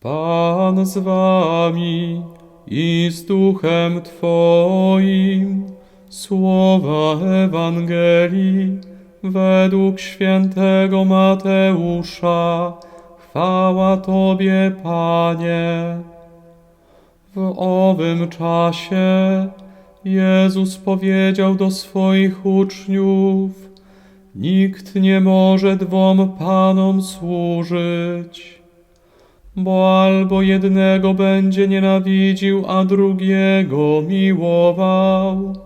Pan z wami i z duchem Twoim. Słowa Ewangelii według świętego Mateusza. Chwała Tobie, Panie. W owym czasie Jezus powiedział do swoich uczniów: Nikt nie może dwom panom służyć, bo albo jednego będzie nienawidził, a drugiego miłował,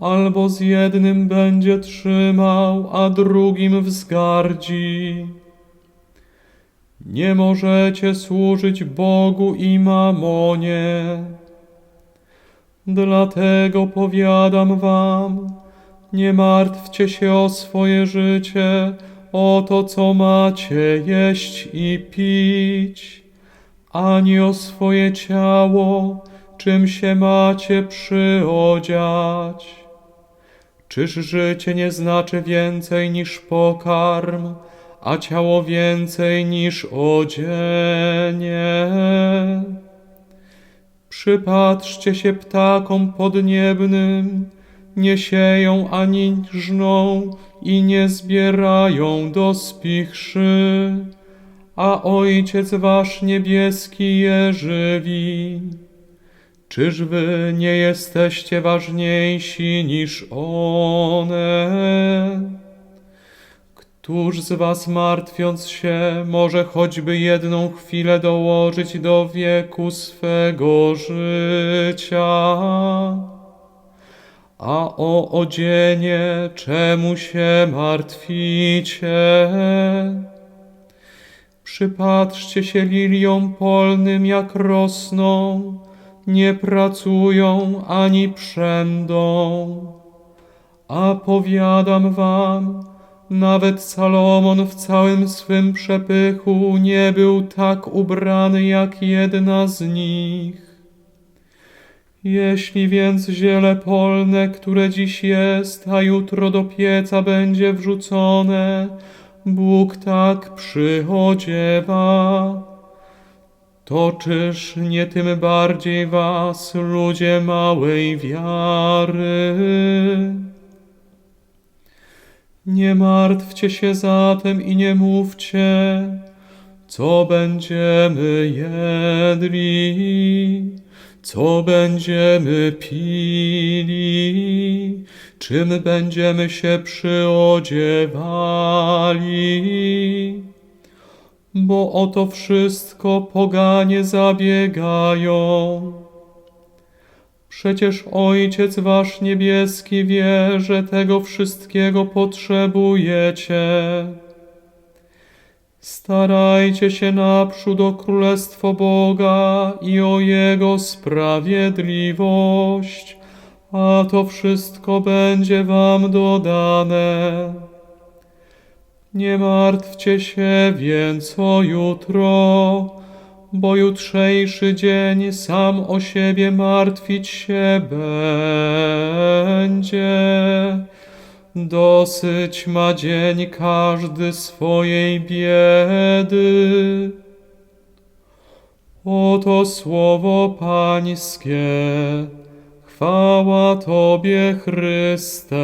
albo z jednym będzie trzymał, a drugim wzgardzi. Nie możecie służyć Bogu i mamonie. Dlatego powiadam wam, nie martwcie się o swoje życie, o to, co macie jeść i pić, ani o swoje ciało, czym się macie przyodziać. Czyż życie nie znaczy więcej niż pokarm, a ciało więcej niż odzienie? Przypatrzcie się ptakom podniebnym, nie sieją ani żną i nie zbierają do spichrzy, a Ojciec wasz niebieski je żywi. Czyż wy nie jesteście ważniejsi niż one? Któż z was martwiąc się może choćby jedną chwilę dołożyć do wieku swego życia? A o odzienie czemu się martwicie? Przypatrzcie się liliom polnym, jak rosną, nie pracują ani przędą. A powiadam wam, nawet Salomon w całym swym przepychu nie był tak ubrany jak jedna z nich. Jeśli więc ziele polne, które dziś jest, a jutro do pieca będzie wrzucone, Bóg tak przychodziewa, to czyż nie tym bardziej was, ludzie małej wiary? Nie martwcie się zatem i nie mówcie, co będziemy jedli, co będziemy pili, czym będziemy się przyodziewali. Bo o to wszystko poganie zabiegają. Przecież Ojciec Wasz niebieski wie, że tego wszystkiego potrzebujecie. Starajcie się naprzód o Królestwo Boga i o Jego sprawiedliwość, a to wszystko będzie Wam dodane. Nie martwcie się więc o jutro, bo jutrzejszy dzień sam o siebie martwić się będzie. Dosyć ma dzień każdy swojej biedy. Oto słowo Pańskie. Chwała Tobie, Chryste.